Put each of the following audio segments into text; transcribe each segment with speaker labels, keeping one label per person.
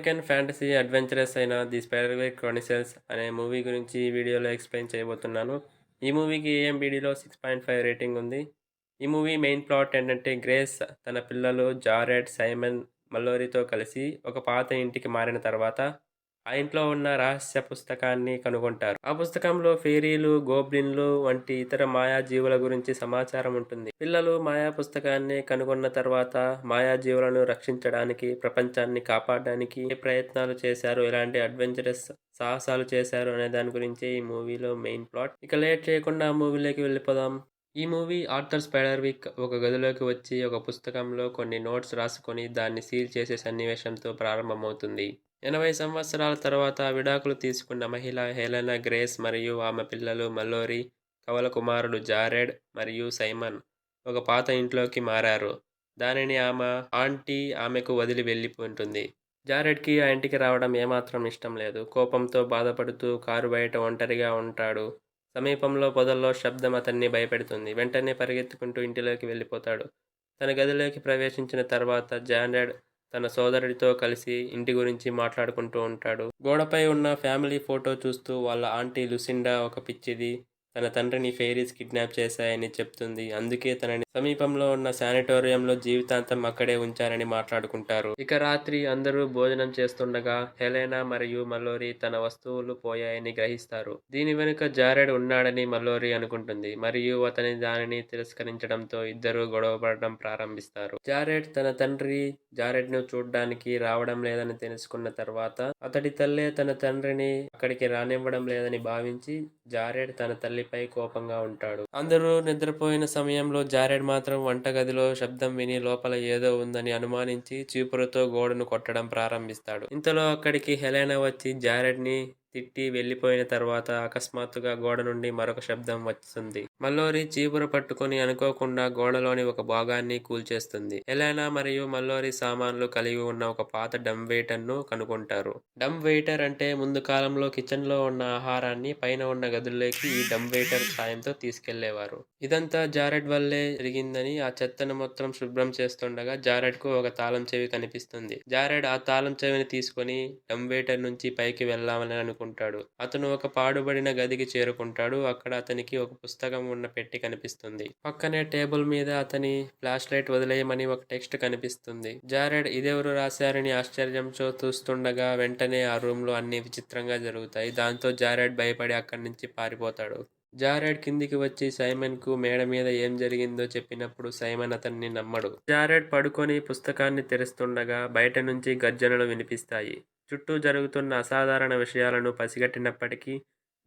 Speaker 1: American fantasy adventurous అయిన the Spiderwick Chronicles అనే movie గురించి ఈ వీడియోలో ఎక్స్ప్లెయిన్ చేయబోతున్నాను. ఈ మూవీకి ఏఎంబిడిలో సిక్స్ పాయింట్ ఫైవ్ రేటింగ్ ఉంది. ఈ మూవీ మెయిన్ ప్లాట్ ఏంటంటే గ్రేస్ తన పిల్లలు జారెడ్ సైమన్ మల్లోరితో కలిసి ఒక పాత ఇంటికి మారిన తర్వాత ఆ ఇంట్లో ఉన్న రహస్య పుస్తకాన్ని కనుగొంటారు. ఆ పుస్తకంలో ఫేరీలు గోబ్లిన్లు వంటి ఇతర మాయా జీవుల గురించి సమాచారం ఉంటుంది. పిల్లలు మాయా పుస్తకాన్ని కనుగొన్న తర్వాత మాయా జీవులను రక్షించడానికి ప్రపంచాన్ని కాపాడడానికి ఏ ప్రయత్నాలు చేశారు ఎలాంటి అడ్వెంచరస్ సాహసాలు చేశారు అనే దాని గురించి ఈ మూవీలో మెయిన్ ప్లాట్. ఇక లేట్ చేయకుండా మూవీలోకి వెళ్ళిపోదాం. ఈ మూవీ ఆర్థర్ స్పైడర్విక్ ఒక గదిలోకి వచ్చి ఒక పుస్తకంలో కొన్ని నోట్స్ రాసుకొని దాన్ని సీల్ చేసే సన్నివేశంతో ప్రారంభమవుతుంది. ఎనభై సంవత్సరాల తర్వాత విడాకులు తీసుకున్న మహిళ హెలెనా గ్రేస్ మరియు ఆమె పిల్లలు మల్లోరి కవల కుమారుడు జారెడ్ మరియు సైమన్ ఒక పాత ఇంట్లోకి మారారు. దానిని ఆమె ఆంటీ ఆమెకు వదిలి వెళ్ళిపోతుంది జారెడ్కి ఆ ఇంటికి రావడం ఏమాత్రం ఇష్టం లేదు. కోపంతో బాధపడుతూ కారు బయట ఒంటరిగా ఉంటాడు. సమీపంలో పొదల్లో శబ్దం అతన్ని భయపెడుతుంది. వెంటనే పరిగెత్తుకుంటూ ఇంటిలోకి వెళ్ళిపోతాడు. తన గదిలోకి ప్రవేశించిన తర్వాత జారెడ్ తన సోదరుడితో కలిసి ఇంటి గురించి మాట్లాడుకుంటూ ఉంటాడు. గోడపై ఉన్న ఫ్యామిలీ ఫోటో చూస్తూ వాళ్ళ ఆంటీ లుసిండా ఒక పిచ్చిది. తన తండ్రిని ఫెయిరీస్ కిడ్నాప్ చేశాయని చెప్తుంది. అందుకే తనని సమీపంలో ఉన్న శానిటోరియంలో జీవితాంతం అక్కడే ఉంచారని మాట్లాడుకుంటారు. ఇక రాత్రి అందరూ భోజనం చేస్తుండగా హెలెనా మరియు మల్లోరి తన వస్తువులు పోయాయని గ్రహిస్తారు. దీని వెనుక జారెడ్ ఉన్నాడని మల్లోరి అనుకుంటుంది. మరియు అతని దానిని తిరస్కరించడంతో ఇద్దరు గొడవపడడం ప్రారంభిస్తారు. జారెడ్ తన తండ్రి జారెడ్ను చూడడానికి రావడం లేదని తెలుసుకున్న తర్వాత అతడి తల్లే తన తండ్రిని అక్కడికి రానివ్వడం లేదని భావించి జారెడ్ తన తల్లి తల్లిపై కోపంగా ఉంటాడు. అందరూ నిద్రపోయిన సమయంలో జారెడ్ మాత్రం వంటగదిలో శబ్దం విని లోపల ఏదో ఉందని అనుమానించి చీపురుతో గోడను కొట్టడం ప్రారంభిస్తాడు. ఇంతలో అక్కడికి హెలెనా వచ్చి జారెడ్ని తిట్టి వెళ్ళిపోయిన తర్వాత అకస్మాత్తుగా గోడ నుండి మరొక శబ్దం వస్తుంది మల్లోరి చీపురు పట్టుకుని అనుకోకుండా గోడలోని ఒక భాగాన్ని కూల్చేస్తుంది. ఎలైనా మరియు మల్లోరి సామాన్లు కలిగి ఉన్న ఒక పాత డమ్ వెయిటర్ను కనుగొంటారు. డమ్ వెయిటర్ అంటే ముందు కాలంలో కిచెన్లో ఉన్న ఆహారాన్ని పైన ఉన్న గదుల్లోకి ఈ డమ్ వెయిటర్ సాయంతో తీసుకెళ్ళేవారు. ఇదంతా జారెడ్ వల్లే జరిగిందని ఆ చెత్తను మొత్తం శుభ్రం చేస్తుండగా జారెడ్కు ఒక తాళం చెవి కనిపిస్తుంది. జారెడ్ ఆ తాళం చెవిని తీసుకుని డమ్ వెయిటర్ నుంచి పైకి వెళ్దామని అనుకుంటాడు. అతను ఒక పాడుబడిన గదికి చేరుకుంటాడు. అక్కడ అతనికి ఒక పుస్తకం ఉన్న పెట్టి కనిపిస్తుంది. పక్కనే టేబుల్ మీద అతని ఫ్లాష్ లైట్ వదిలేయమని ఒక టెక్స్ట్ కనిపిస్తుంది. జారెడ్ ఇదెవరు రాశారని ఆశ్చర్యంతో చూస్తుండగా వెంటనే ఆ రూమ్లో అన్ని విచిత్రంగా జరుగుతాయి. దాంతో జారెడ్ భయపడి అక్కడి నుంచి పారిపోతాడు. జారెడ్ కిందికి వచ్చి సైమన్కు మేడ మీద ఏం జరిగిందో చెప్పినప్పుడు సైమన్ అతన్ని నమ్మడు. జారెడ్ పడుకొని పుస్తకాన్ని తెరుస్తుండగా బయట నుంచి గర్జనలు వినిపిస్తాయి. చుట్టూ జరుగుతున్న అసాధారణ విషయాలను పసిగట్టినప్పటికీ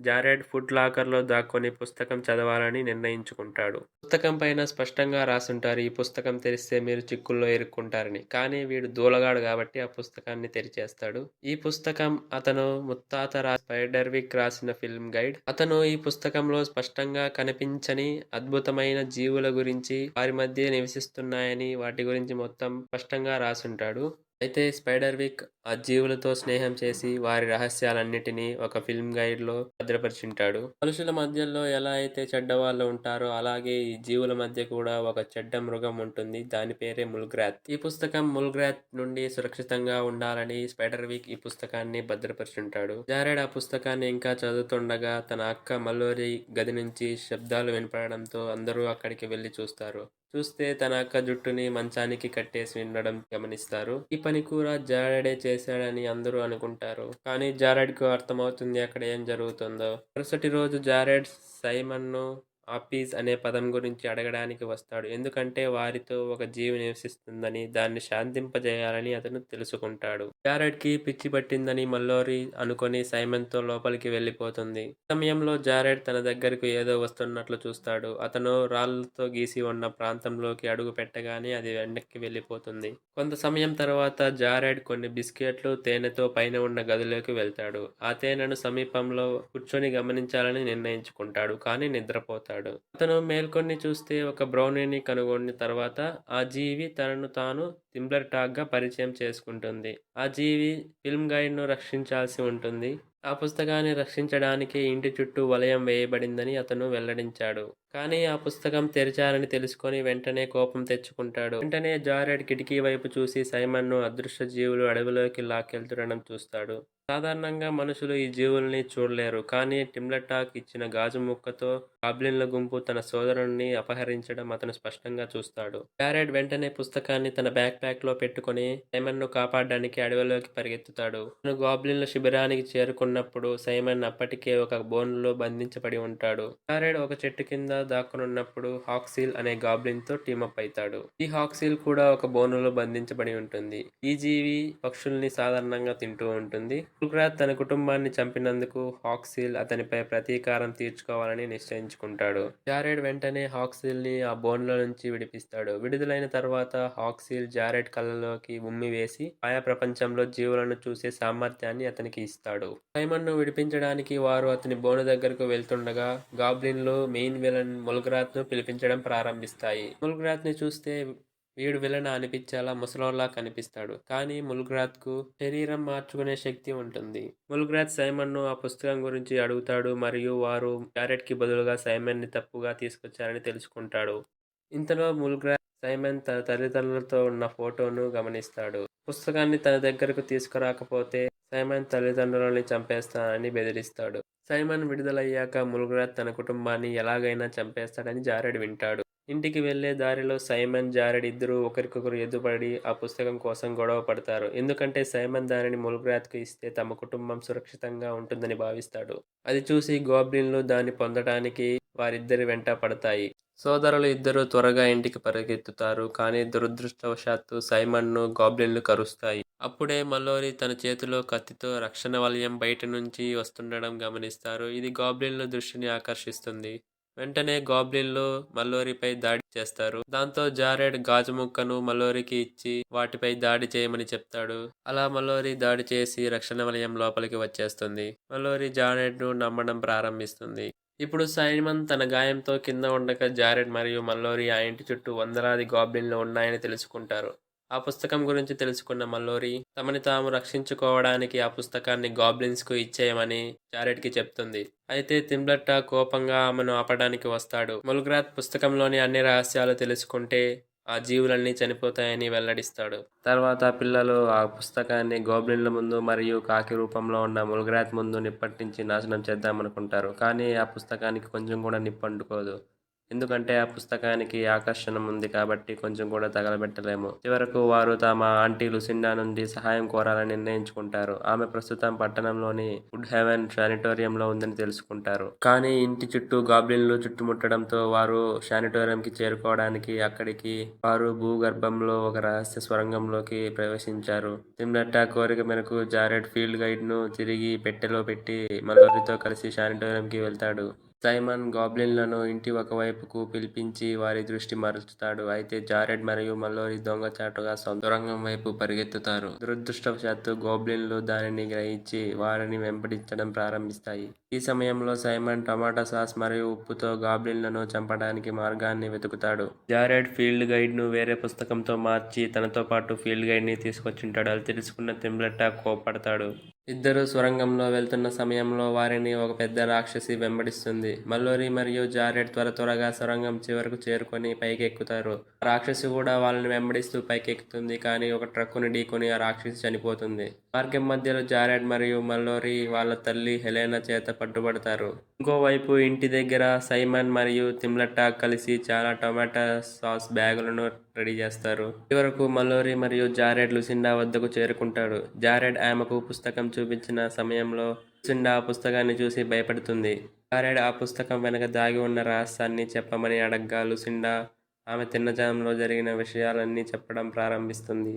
Speaker 1: జారెడ్ ఫుడ్ లాకర్లో దాక్కొని పుస్తకం చదవాలని నిర్ణయించుకుంటాడు. పుస్తకం పైన స్పష్టంగా రాసుంటారు ఈ పుస్తకం తెరిస్తే మీరు చిక్కుల్లో ఇరుక్కుంటారని. కానీ వీడు దూలగాడు కాబట్టి ఆ పుస్తకాన్ని తెరిచేస్తాడు. ఈ పుస్తకం అతను ముత్తాత రా స్పైడర్విక్ రాసిన ఫిల్మ్ గైడ్. అతను ఈ పుస్తకంలో స్పష్టంగా కనిపించని అద్భుతమైన జీవుల గురించి వారి మధ్య నివసిస్తున్నాయని వాటి గురించి మొత్తం స్పష్టంగా రాసుంటాడు. అయితే స్పైడర్విక్ ఆ జీవులతో స్నేహం చేసి వారి రహస్యాలన్నిటినీ ఒక ఫిల్మ్ గైడ్లో భద్రపరిచింటాడు. మనుషుల మధ్యలో ఎలా అయితే చెడ్డ వాళ్ళు ఉంటారో అలాగే ఈ జీవుల మధ్య కూడా ఒక చెడ్డ మృగం ఉంటుంది. దాని పేరే ముల్గ్రాత్. ఈ పుస్తకం ముల్గ్రాత్ నుండి సురక్షితంగా ఉండాలని స్పైడర్విక్ ఈ పుస్తకాన్ని భద్రపరిచింటాడు. జారెడ్ ఆ పుస్తకాన్ని ఇంకా చదువుతుండగా తన అక్క మల్లోరి గది నుంచి శబ్దాలు వినపడడంతో అందరూ అక్కడికి వెళ్ళి చూస్తారు. చూస్తే తన అక్క జుట్టుని మంచానికి కట్టేసి ఉండడం గమనిస్తారు. ఈ పని కూడా జారెడే చేశాడని అందరూ అనుకుంటారు. కానీ జారెడ్కు అర్థమవుతుంది అక్కడ ఏం జరుగుతుందో. మరుసటి రోజు జారెడ్ సైమన్ను ఆపీస్ అనే పదం గురించి అడగడానికి వస్తాడు. ఎందుకంటే వారితో ఒక జీవి నివసిస్తుందని దాన్ని శాంతింపజేయాలని అతను తెలుసుకుంటాడు. జారెడ్కి పిచ్చి పట్టిందని మల్లోరి అనుకొని సైమన్తో లోపలికి వెళ్ళిపోతుంది. సమయంలో జారెడ్ తన దగ్గరకు ఏదో వస్తున్నట్లు చూస్తాడు. అతను రాళ్ళతో గీసి ఉన్న ప్రాంతంలోకి అడుగు పెట్టగానే అది వెనక్కి వెళ్ళిపోతుంది. కొంత సమయం తర్వాత జారెడ్ కొన్ని బిస్కెట్లు తేనెతో పైన ఉన్న గదిలోకి వెళ్తాడు. ఆ తేనెను సమీపంలో కూర్చొని గమనించాలని నిర్ణయించుకుంటాడు కానీ నిద్రపోతాడు. అతను మేల్కొని చూస్తే ఒక బ్రౌనీని కనుగొన్న తర్వాత ఆ జీవి తనను తాను టింబ్లర్ టాగ్గా పరిచయం చేసుకుంటుంది. ఆ జీవి ఫిల్మ్ గైడ్ను రక్షించాల్సి ఉంటుంది. ఆ పుస్తకాన్ని రక్షించడానికి ఇంటి చుట్టూ వలయం వేయబడిందని అతను వెల్లడించాడు. కానీ ఆ పుస్తకం తెరిచారని తెలుసుకొని వెంటనే కోపం తెచ్చుకుంటాడు. వెంటనే జారెడ్ కిటికీ వైపు చూసి సైమన్ను అదృశ్య జీవులు అడవిలోకి లాక్కెళ్తుండడం చూస్తాడు. సాధారణంగా మనుషులు ఈ జీవుల్ని చూడలేరు కానీ టిమ్లటాక్ ఇచ్చిన గాజు ముక్కతో గాబ్లిన్ల గుంపు తన సోదరుణ్ణి అపహరించడం అతను స్పష్టంగా చూస్తాడు. ప్యారెడ్ వెంటనే పుస్తకాన్ని తన బ్యాక్ ప్యాక్లో పెట్టుకుని సైమన్ను కాపాడడానికి అడవిలోకి పరిగెత్తుతాడు. తను గాబ్లిన్ల శిబిరానికి చేరుకున్నప్పుడు సైమన్ అప్పటికే ఒక బోన్లో బంధించబడి ఉంటాడు. ప్యారెడ్ ఒక చెట్టు కింద దాక్కునున్నప్పుడు హాక్సిల్ అనే గాబ్లిన్తో టీమప్ అవుతాడు ఈ హాక్సిల్ కూడా ఒక బోనులో బంధించబడి ఉంటుంది. ఈ జీవి పక్షుల్ని సాధారణంగా తింటూ ఉంటుంది. కుల్గ్రాత్ తన కుటుంబాన్ని చంపినందుకు హాక్సిల్ అతనిపై ప్రతీకారం తీర్చుకోవాలని నిశ్చయించుకుంటాడు. జారెడ్ వెంటనే హాక్సిల్ని ఆ బోన్ల నుంచి విడిపిస్తాడు. విడుదలైన తర్వాత హాక్సిల్ జారెడ్ కళ్ళలోకి ఉమ్మి వేసి ఆయా ప్రపంచంలో జీవులను చూసే సామర్థ్యాన్ని అతనికి ఇస్తాడు. సైమన్ను విడిపించడానికి వారు అతని బోను దగ్గరకు వెళ్తుండగా గాబ్లిన్లు మెయిన్ విలన్ ముల్గ్రాత్ను పిలిపించడం ప్రారంభిస్తాయి. ముల్గ్రాత్ని చూస్తే వీడు విలన అనిపించేలా ముసలోలా కనిపిస్తాడు. కానీ ముల్గ్రాత్కు శరీరం మార్చుకునే శక్తి ఉంటుంది. ముల్గ్రాత్ సైమన్ను ఆ పుస్తకం గురించి అడుగుతాడు మరియు వారు క్యారెట్కి కి బదులుగా సైమన్ని తప్పుగా తీసుకొచ్చారని తెలుసుకుంటాడు. ఇంతలో ముల్గ్రాత్ సైమన్ తన తల్లిదండ్రులతో ఉన్న ఫోటోను గమనిస్తాడు. పుస్తకాన్ని తన దగ్గరకు తీసుకురాకపోతే సైమన్ తల్లిదండ్రులని చంపేస్తానని బెదిరిస్తాడు. సైమన్ విడుదలయ్యాక ముల్గ్రాత్ తన కుటుంబాన్ని ఎలాగైనా చంపేస్తాడని జారెడ్ వింటాడు. ఇంటికి వెళ్ళే దారిలో సైమన్ జారెడ్ ఇద్దరు ఒకరికొకరు ఎదుపడి ఆ పుస్తకం కోసం గొడవ పడతారు. ఎందుకంటే సైమన్ దానిని ముల్గ్రాత్కు ఇస్తే తమ కుటుంబం సురక్షితంగా ఉంటుందని భావిస్తాడు. అది చూసి గోబ్లిన్లు దాన్ని పొందడానికి వారిద్దరి వెంట పడతాయి. సోదరులు ఇద్దరు త్వరగా ఇంటికి పరిగెత్తుతారు కానీ దురదృష్టవశాత్తు సైమన్ను గాబ్లిన్లు కరుస్తాయి. అప్పుడే మల్లోరి తన చేతిలో కత్తితో రక్షణ వలయం బయట నుంచి వస్తుండడం గమనిస్తారు. ఇది గాబ్లిన్ల దృష్టిని ఆకర్షిస్తుంది. వెంటనే గాబ్లిన్లు మల్లోరిపై దాడి చేస్తారు. దాంతో జారెడ్ గాజు ముక్కను మల్లోరికి ఇచ్చి వాటిపై దాడి చేయమని చెప్తాడు. అలా మల్లోరి దాడి చేసి రక్షణ వలయం లోపలికి వచ్చేస్తుంది. మల్లోరి జారెడ్ను నమ్మడం ప్రారంభిస్తుంది. ఇప్పుడు సైమన్ తన గాయంతో కింద ఉండక జారెడ్ మరియు మల్లోరి ఆ ఇంటి చుట్టూ వందలాది గాబ్లిన్లు ఉన్నాయని తెలుసుకుంటారు. ఆ పుస్తకం గురించి తెలుసుకున్న మల్లోరి తమని తాము రక్షించుకోవడానికి ఆ పుస్తకాన్ని గాబ్లిన్స్కు ఇచ్చేయమని జారెడ్కి చెప్తుంది. అయితే తిమ్లట్ట కోపంగా ఆమెను ఆపడానికి వస్తాడు. ముల్గ్రాత్ పుస్తకంలోని అన్ని రహస్యాలు తెలుసుకుంటే ఆ జీవులన్నీ చనిపోతాయని వెల్లడిస్తాడు. తర్వాత పిల్లలు ఆ పుస్తకాన్ని గోబ్లిన్ల ముందు మరియు కాకి రూపంలో ఉన్న ముల్గ్రాత్ ముందు నిప్పట్టించి నాశనం చేద్దామనుకుంటారు. కానీ ఆ పుస్తకానికి కొంచెం కూడా నిప్పండుకోదు ఎందుకంటే ఆ పుస్తకానికి ఆకర్షణ ఉంది కాబట్టి కొంచెం కూడా తగలబెట్టలేము. చివరకు వారు తమ ఆంటీ లుసిండా నుండి సహాయం కోరాలని నిర్ణయించుకుంటారు. ఆమె ప్రస్తుతం పట్టణంలోని వుడ్ హెవెన్ శానిటోరియంలో ఉందని తెలుసుకుంటారు. కానీ ఇంటి చుట్టూ గాబ్లిన్లు చుట్టుముట్టడంతో వారు శానిటోరియంకి చేరుకోవడానికి అక్కడికి వారు భూగర్భంలో ఒక రహస్య స్వరంగంలోకి ప్రవేశించారు. తిమ్లట్టా కోరిక మేరకు జారెడ్ ఫీల్డ్ గైడ్ను తిరిగి పెట్టెలో పెట్టి మల్లూరితో కలిసి శానిటోరియంకి వెళ్తాడు. సైమన్ గాబ్లిన్లను ఇంటి ఒకవైపుకు పిలిపించి వారి దృష్టి మరల్చుతాడు. అయితే జారెడ్ మరియు మల్లోరి దొంగచాటుగా సొంతరంగం వైపు పరిగెత్తుతారు. దురదృష్టవశాత్తు గోబ్లిన్లు దానిని గ్రహించి వారిని వెంబడించడం ప్రారంభిస్తాయి. ఈ సమయంలో సైమన్ టమాటా సాస్ మరియు ఉప్పుతో గాబ్లిన్లను చంపడానికి మార్గాన్ని వెతుకుతాడు. జారెడ్ ఫీల్డ్ గైడ్ను వేరే పుస్తకంతో మార్చి తనతో పాటు ఫీల్డ్ గైడ్ని తీసుకొచ్చుంటాడు తీసుకొచ్చింటాడు. అది తెలుసుకున్న తిమ్లెట్టా కోప్పడతాడు. ఇద్దరు సొరంగంలో వెళ్తున్న సమయంలో వారిని ఒక పెద్ద రాక్షసి వెంబడిస్తుంది. మల్లోరి మరియు జారెడ్ త్వర త్వరగా సొరంగం చివరకు చేరుకొని పైకెక్కుతారు. రాక్షసి కూడా వాళ్ళని వెంబడిస్తూ పైకెక్కుతుంది కానీ ఒక ట్రక్కుని ఢీకొని ఆ రాక్షసి చనిపోతుంది. మార్గం మధ్యలో జారెడ్ మరియు మల్లోరి వాళ్ళ తల్లి హెలెనా చేత పట్టుబడతారు. ఇంకోవైపు ఇంటి దగ్గర సైమన్ మరియు తిమ్లట్టా కలిసి చాలా టొమాటో సాస్ బ్యాగులను రెడీ చేస్తారు. చివరకు మల్లోరి మరియు జారెడ్ లుసిండా వద్దకు చేరుకుంటాడు. జారెడ్ ఆమెకు పుస్తకం చూపించిన సమయంలో లుసిండా ఆ పుస్తకాన్ని చూసి భయపడుతుంది. జారెడ్ ఆ పుస్తకం వెనక దాగి ఉన్న రహస్యాన్ని చెప్పమని అడగ్గా లుసిండా ఆమె తిన్నజనంలో జరిగిన విషయాలన్నీ చెప్పడం ప్రారంభిస్తుంది.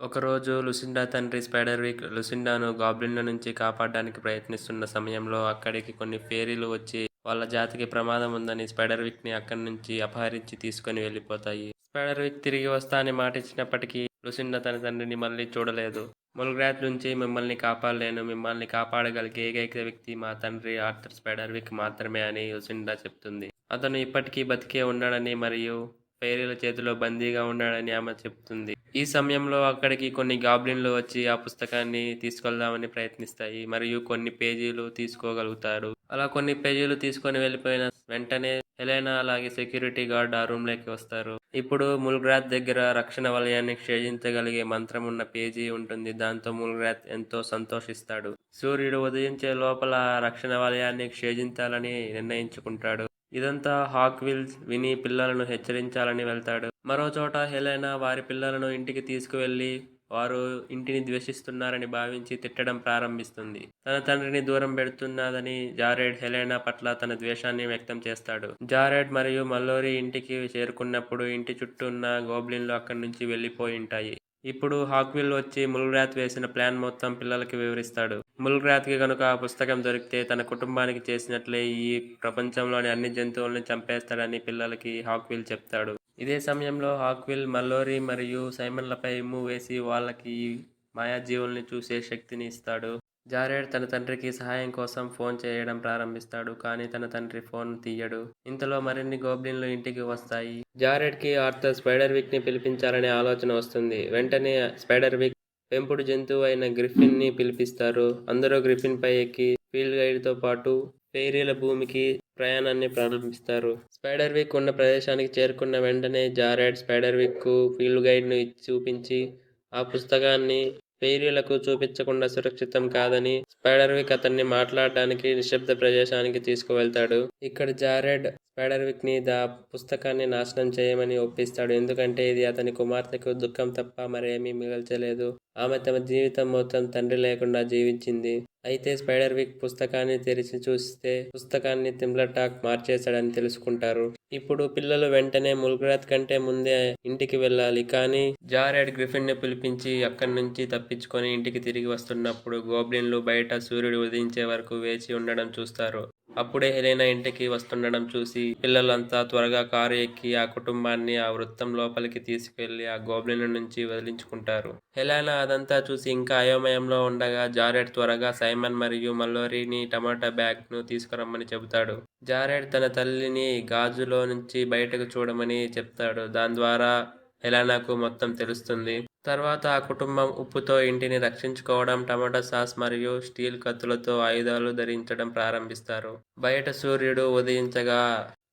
Speaker 1: ఒకరోజు లుసిండా తండ్రి స్పైడర్విక్ లుసిండాను గాబ్లిన్ల నుంచి కాపాడడానికి ప్రయత్నిస్తున్న సమయంలో అక్కడికి కొన్ని ఫేరీలు వచ్చి వాళ్ళ జాతికి ప్రమాదం ఉందని స్పైడర్విక్ని అక్కడి నుంచి అపహరించి తీసుకొని వెళ్ళిపోతాయి. స్పైడర్విక్ తిరిగి వస్తా అని మాట ఇచ్చినప్పటికీ లుసిండా తన తండ్రిని మళ్ళీ చూడలేదు. ముల్గ్రాత్ నుంచి మిమ్మల్ని కాపాడలేను మిమ్మల్ని కాపాడగలిగే ఏకైక వ్యక్తి మా తండ్రి ఆర్థర్ స్పైడర్విక్ మాత్రమే అని లుసిండా చెప్తుంది. అతను ఇప్పటికీ బతికే ఉన్నాడని మరియు ఫెయిరీల చేతిలో బందీగా ఉన్నాడని ఆమె చెప్తుంది. ఈ సమయంలో అక్కడికి కొన్ని గాబ్లిన్లు వచ్చి ఆ పుస్తకాన్ని తీసుకెళ్దామని ప్రయత్నిస్తాయి. మరియు కొన్ని పేజీలు తీసుకోగలుగుతారు. అలా కొన్ని పేజీలు తీసుకొని వెళ్ళిపోయిన వెంటనే హెలెనా అలాగే సెక్యూరిటీ గార్డ్ ఆ రూమ్లోకి వస్తారు. ఇప్పుడు ముల్గ్రాత్ దగ్గర రక్షణ వలయాన్ని క్షేజించగలిగే మంత్రం ఉన్న పేజీ ఉంటుంది. దాంతో ముల్గ్రాత్ ఎంతో సంతోషిస్తాడు. సూర్యుడు ఉదయించే లోపల రక్షణ వలయాన్ని క్షేజించాలని నిర్ణయించుకుంటాడు. ఇదంతా హాక్విల్స్ విని పిల్లలను హెచ్చరించాలని వెళ్తాడు. మరో చోట హెలెనా వారి పిల్లలను ఇంటికి తీసుకువెళ్ళి వారు ఇంటిని ద్వేషిస్తున్నారని భావించి తిట్టడం ప్రారంభిస్తుంది. తన తండ్రిని దూరం పెడుతున్నదని జారెడ్ హెలెనా పట్ల తన ద్వేషాన్ని వ్యక్తం చేస్తాడు. జారెడ్ మరియు మల్లోరి ఇంటికి చేరుకున్నప్పుడు ఇంటి చుట్టూ ఉన్న గోబ్లిన్లు అక్కడి నుంచి వెళ్ళిపోయి ఉంటాయి. ఇప్పుడు హాక్విల్ వచ్చి ముల్గ్రాత్ వేసిన ప్లాన్ మొత్తం పిల్లలకి వివరిస్తాడు. ముల్గ్రాత్ కనుక ఆ పుస్తకం దొరికితే తన కుటుంబానికి చేసినట్లే ఈ ప్రపంచంలోని అన్ని జంతువుల్ని చంపేస్తాడని పిల్లలకి హాక్విల్ చెప్తాడు. ఇదే సమయంలో హాక్విల్ మల్లోరి మరియు సైమన్లపై మూవ్ వేసి వాళ్ళకి ఈ మాయాజీవుల్ని చూసే శక్తిని ఇస్తాడు. జారేడ్ తన తండ్రికి సహాయం కోసం ఫోన్ చేయడం ప్రారంభిస్తాడు కానీ తన తండ్రి ఫోన్ తీయడు. ఇంతలో మరిన్ని గోబ్లిన్లు ఇంటికి వస్తాయి. జారెడ్కి ఆర్థర్ స్పైడర్ విక్ని పిలిపించాలనే ఆలోచన వస్తుంది. వెంటనే స్పైడర్ విక్ పెంపుడు జంతువు అయిన గ్రిఫిన్ని పిలిపిస్తారు. అందరూ గ్రిఫిన్ పై ఎక్కి ఫీల్డ్ గైడ్తో పాటు ఫెయిరీల భూమికి ప్రయాణాన్ని ప్రారంభిస్తారు. స్పైడర్ విక్ ఉన్న ప్రదేశానికి చేరుకున్న వెంటనే జారెడ్ స్పైడర్ విక్కు ఫీల్డ్ గైడ్ను చూపించి ఆ పుస్తకాన్ని ఫెయిరీలకు చూపించకుండా సురక్షితం కాదని స్పైడర్ విక్ అతన్ని మాట్లాడడానికి నిశ్శబ్ద ప్రదేశానికి తీసుకువెళ్తాడు. ఇక్కడ జారెడ్ స్పైడర్ని దా పుస్తకాన్ని నాశనం చేయమని ఒప్పిస్తాడు. ఎందుకంటే ఇది అతని కుమార్తెకు దుఃఖం తప్ప మరేమీ మిగల్చలేదు. ఆమె తమ జీవితం మొత్తం తండ్రి లేకుండా జీవించింది. అయితే స్పైడర్విక్ పుస్తకాన్ని తెరిచి చూస్తే పుస్తకాన్ని తిమ్లటాక్ మార్చేశాడని తెలుసుకుంటారు. ఇప్పుడు పిల్లలు వెంటనే ముల్గ్రాత్ కంటే ముందే ఇంటికి వెళ్ళాలి. కానీ జారెడ్ గ్రిఫిన్ని పిలిపించి అక్కడి నుంచి తప్పించుకొని ఇంటికి తిరిగి వస్తున్నప్పుడు గోబ్లిన్లు బయట సూర్యుడు ఉదయించే వరకు వేచి ఉండడం చూస్తారు. అప్పుడే హెలెనా ఇంటికి వస్తుండడం చూసి పిల్లలంతా త్వరగా కారు ఎక్కి ఆ కుటుంబాన్ని ఆ వృత్తం లోపలికి తీసుకెళ్ళి ఆ గోబ్లిన్ల నుంచి వదిలించుకుంటారు. హెలెనా అదంతా చూసి ఇంకా అయోమయంలో ఉండగా జారెడ్ త్వరగా సైమన్ మరియు మల్లోరిని టమాటా బ్యాగ్ను తీసుకురమ్మని చెబుతాడు. జారెడ్ తన తల్లిని గాజులో నుంచి బయటకు చూడమని చెప్తాడు. దాని ద్వారా హెలెనాకు మొత్తం తెలుస్తుంది? తర్వాత ఆ కుటుంబం ఉప్పుతో ఇంటిని రక్షించుకోవడం టమాటా సాస్ మరియు స్టీల్ కత్తులతో ఆయుధాలు ధరించడం ప్రారంభిస్తారు. బయట సూర్యుడు ఉదయించగా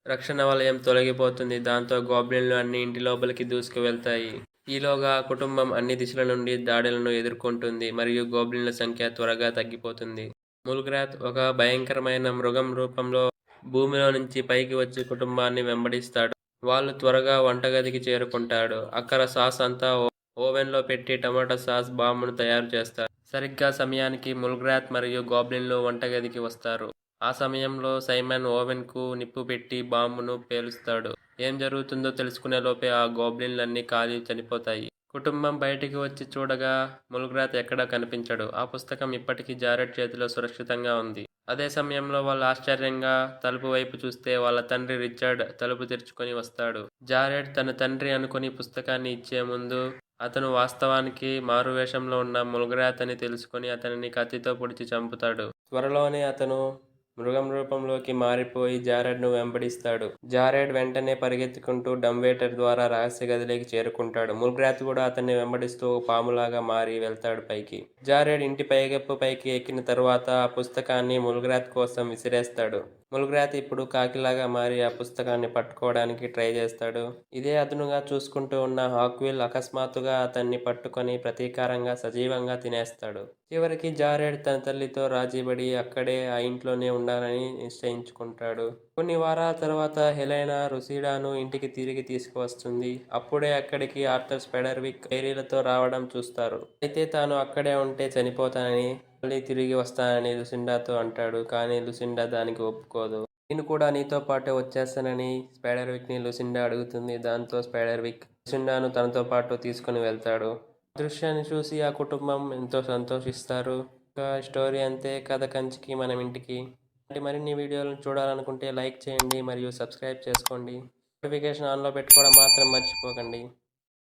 Speaker 1: రక్షణ వలయం తొలగిపోతుంది. దాంతో గోబ్లిన్లు అన్ని ఇంటి లోపలికి దూసుకు వెళ్తాయి ఈలోగా ఆ కుటుంబం అన్ని దిశల నుండి దాడులను ఎదుర్కొంటుంది మరియు గోబ్లిన్ల సంఖ్య త్వరగా తగ్గిపోతుంది. ముల్గ్రాత్ ఒక భయంకరమైన మృగం రూపంలో భూమిలో నుంచి పైకి వచ్చి కుటుంబాన్ని వెంబడిస్తాడు. వాళ్ళు త్వరగా వంటగదికి చేరుకుంటాడు. అక్కడ సాస్ అంతా ఓవెన్లో పెట్టి టమాటా సాస్ బాంబును తయారు చేస్తారు. సరిగ్గా సమయానికి ముల్గ్రాత్ మరియు గాబ్లిన్లు వంటగదికి వస్తారు. ఆ సమయంలో సైమన్ ఓవెన్కు నిప్పు పెట్టి బాంబును పేలుస్తాడు. ఏం జరుగుతుందో తెలుసుకునే లోపే ఆ గోబ్లిన్లన్నీ కాలి చనిపోతాయి. కుటుంబం బయటికి వచ్చి చూడగా ములుగ్రాత్ ఎక్కడా కనిపించడు. ఆ పుస్తకం ఇప్పటికీ జారెడ్ చేతిలో సురక్షితంగా ఉంది. అదే సమయంలో వాళ్ళు ఆశ్చర్యంగా తలుపు వైపు చూస్తే వాళ్ళ తండ్రి రిచర్డ్ తలుపు తెరుచుకొని వస్తాడు. జారెడ్ తన తండ్రి అనుకుని పుస్తకాన్ని ఇచ్చే ముందు అతను వాస్తవానికి మారువేషంలో ఉన్న ములుగ్రాత్ అని తెలుసుకొని అతనిని కత్తితో పొడిచి చంపుతాడు. త్వరలోనే అతను మృగం రూపంలోకి మారిపోయి జారెడ్ను వెంబడిస్తాడు. జారెడ్ వెంటనే పరిగెత్తుకుంటూ డంవేటర్ ద్వారా రహస్య గదిలోకి చేరుకుంటాడు. ముల్గ్రాత్ కూడా అతన్ని వెంబడిస్తూ పాములాగా మారి వెళ్తాడు పైకి. జారెడ్ ఇంటి పైగప్పు పైకి ఎక్కిన తర్వాత ఆ పుస్తకాన్ని ముల్గ్రాత్ కోసం విసిరేస్తాడు. ముల్గ్రాత్ ఇప్పుడు కాకిలాగా మారి ఆ పుస్తకాన్ని పట్టుకోవడానికి ట్రై చేస్తాడు. ఇదే అదునుగా చూసుకుంటూ ఉన్న హాక్విల్ అకస్మాత్తుగా అతన్ని పట్టుకొని ప్రతీకారంగా సజీవంగా తినేస్తాడు. చివరికి జారెడ్ తన తల్లితో రాజీపడి అక్కడే ఆ ఇంట్లోనే ఉండాలని నిశ్చయించుకుంటాడు. కొన్ని వారాల తర్వాత హెలైనా రుసీడాను ఇంటికి తిరిగి తీసుకువస్తుంది. అప్పుడే అక్కడికి ఆర్థర్ స్పెడర్విక్ డైరీలతో రావడం చూస్తారు. అయితే తాను అక్కడే ఉంటే చనిపోతానని మళ్ళీ తిరిగి వస్తానని లుసిండాతో అంటాడు. కానీ లుసిండా దానికి ఒప్పుకోదు. నేను కూడా నీతో పాటే వచ్చేస్తానని స్పైడర్విక్ని లుసిండా అడుగుతుంది. దాంతో స్పైడర్విక్ లుసిండాను తనతో పాటు తీసుకుని వెళ్తాడు. దృశ్యాన్ని చూసి ఆ కుటుంబం ఎంతో సంతోషిస్తారు. ఇంకా స్టోరీ అంతే కథ కంచికి మనం ఇంటికి. అంటే మరిన్ని వీడియోలను చూడాలనుకుంటే లైక్ చేయండి మరియు సబ్స్క్రైబ్ చేసుకోండి. నోటిఫికేషన్ ఆన్లో పెట్టుకోవడం మాత్రం మర్చిపోకండి.